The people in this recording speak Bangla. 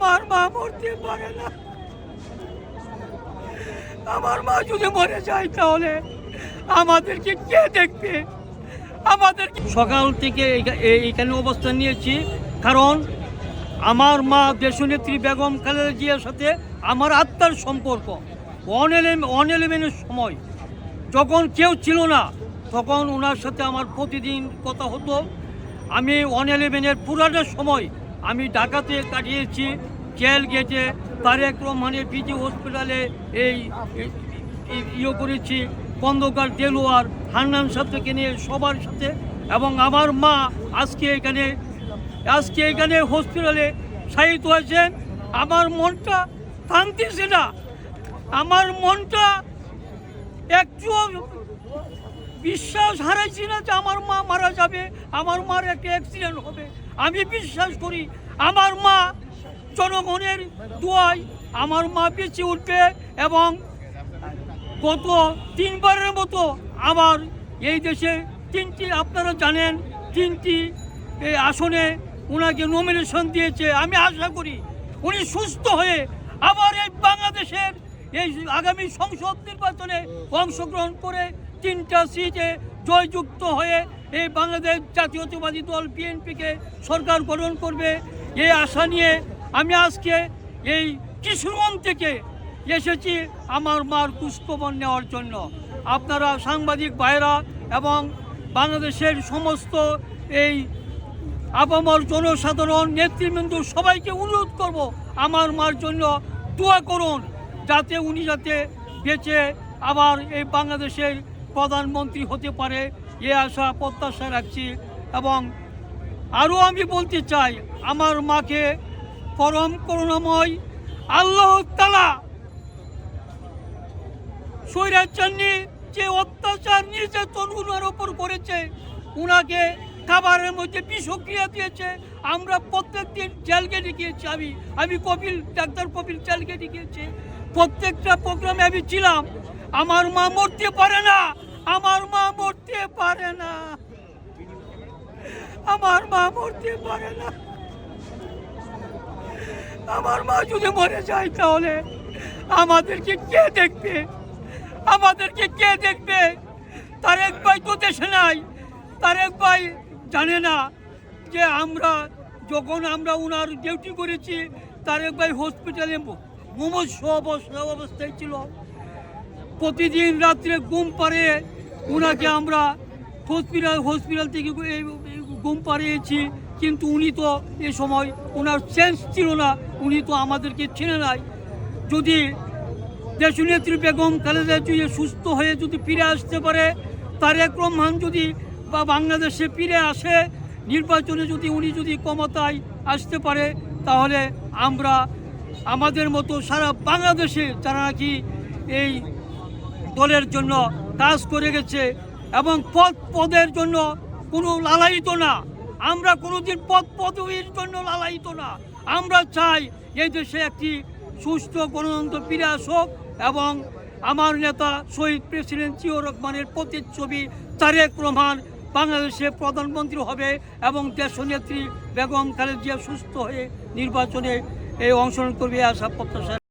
আমার মা মরতে পারে না। আমার মা যদি মরে যায় তাহলে আমাদেরকে কে দেখবে? আমাদের সকাল থেকে এইখা- এই- এইখানে অবস্থান নিয়েছি। কারণ আমার মা দেশনেত্রী বেগম খালেদা জিয়ার সাথে আমার আত্মার সম্পর্ক। এলেভেন এলেভেনের সময়। যখন কেউ ছিল না, তখন ওনার সাথে আমার প্রতিদিন কথা হতো। আমি ইলেভেনের পুরাটা সময় আমি ঢাকাতে কাটিয়েছি। জেল গেটে তারেক রহমানের পিজি হসপিটালে এই ইয়ে করেছি খন্দকার দেলোয়ার, হান্নান সাথে নিয়ে সবার সাথে, এবং আমার মা আজকে এখানে আজকে এখানে হসপিটালে শায়িত হয়েছেন। আমার মনটা টানতেছে না। আমার মনটা একটু বিশ্বাস হারাইছি না যে আমার মা মারা যাবে, আমার মার একটা অ্যাক্সিডেন্ট হবে। আমি বিশ্বাস করি, আমার মা জনগণের দোয়ায় আমার মা বেঁচে উঠবে এবং গত তিনবারের মতো আমার এই দেশে তিনটি, আপনারা জানেন, তিনটি এই আসনে ওনাকে নমিনেশন দিয়েছে। আমি আশা করি উনি সুস্থ হয়ে আবার এই বাংলাদেশের এই আগামী সংসদ নির্বাচনে অংশগ্রহণ করে তিনটা সিটে জয়যুক্ত হয়ে এই বাংলাদেশ জাতীয়তাবাদী দল বিএনপিকে সরকার গঠন করবে। এই আশা নিয়ে আমি আজকে এই কিশোরগঞ্জ থেকে এসেছি আমার মার পুষ্পবন নেওয়ার জন্য। আপনারা সাংবাদিক ভাইরা এবং বাংলাদেশের সমস্ত এই আপামর জনসাধারণ, নেতৃবৃন্দ সবাইকে অনুরোধ করব আমার মার জন্য দোয়া করুন, যাতে উনি যাতে বেঁচে আবার এই বাংলাদেশের প্রধানমন্ত্রী হতে পারে, এ আশা প্রত্যাশা রাখছি এবং আরও আমি বলতে চাই, আমার মাকে পরম করুণাময় আল্লাহ তালা স্বৈরাচারী যে অত্যাচার নির্যাতন উনার ওপর করেছে, উনাকে খাবারের মধ্যে বিষক্রিয়া দিয়েছে। আমরা প্রত্যেক দিন জেল গেটে গিয়েছি আমি। আমি কপিল, ডাক্তার কপিল জেল গেটে গিয়েছি। প্রত্যেকটা প্রোগ্রামে আমি ছিলাম। আমার মা মরতে পারে না। আমার মা মরতে পারে না। আমার মা মরতে পারে না। আমার মা যদি মরে যায় তাহলে আমাদেরকে কে দেখবে? আমাদেরকে কে দেখবে? তারেক ভাই তো দেশে নাই তারেক ভাই জানে না যে আমরা, যখন আমরা ওনার ডিউটি করেছি তারেক ভাই হসপিটালে অবস্থা অবস্থায় ছিল। প্রতিদিন রাত্রে ঘুম পাড়ে ওনাকে আমরা হসপিটাল হসপিটাল থেকে ঘুম পাড়িয়েছি। কিন্তু উনি তো এ সময় ওনার সেন্স ছিল না, উনি তো আমাদেরকে চেনে নাই। যদি দেশনেত্রী বেগম খালেদা জিয়া সুস্থ হয়ে যদি ফিরে আসতে পারে তারেক রহমান যদি বা বাংলাদেশে ফিরে আসে, নির্বাচনে যদি উনি যদি ক্ষমতায় আসতে পারে, তাহলে আমরা আমাদের মতো সারা বাংলাদেশে যারা নাকি এই দলের জন্য কাজ করে গেছে এবং পদ পদের জন্য কোনো লালায়িত না। আমরা কোনোদিন পদ পদবীর জন্য লালায়িত না। আমরা চাই এই দেশে একটি সুস্থ, গণতন্ত্র ফিরে আসুক এবং আমার নেতা শহীদ প্রেসিডেন্ট জিও রহমানের প্রতিচ্ছবি তারেক রহমান বাংলাদেশে প্রধানমন্ত্রী হবে এবং দেশনেত্রী বেগম খালেদা জিয়া সুস্থ হয়ে নির্বাচনে এই অংশগ্রহণ করবে আশা প্রত্যাশা